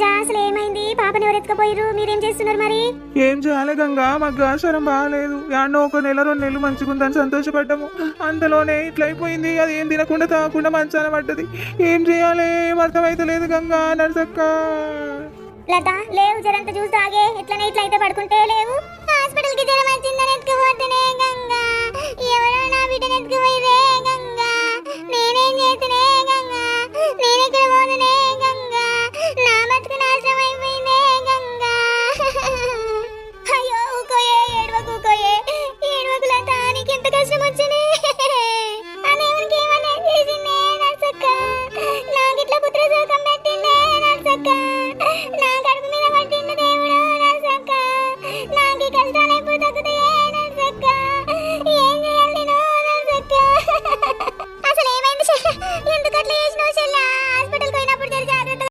రాజా అసలు ఏమైంది? పాపని ఎవరెత్తుకపోయారు మీరేం చేస్తున్నారు మరి? ఏం చేయాలి గంగా? మాకు ఆచారం బాగాలేదు. యాడో ఒక నెల రెండు నెలలు మంచిగుందని సంతోషపడ్డాము. అంతలోనే ఇట్లా అయిపోయింది. అది ఏం తినకుండా తాగకుండా మంచాన పడ్డది. ఏం చేయాలి? ఏం అర్థమైతలేదు గంగా నర్సక్క. లత లేవు జరంత చూసి తాగే. ఎట్లనే ఇట్లా పడుకుంటే లేవు.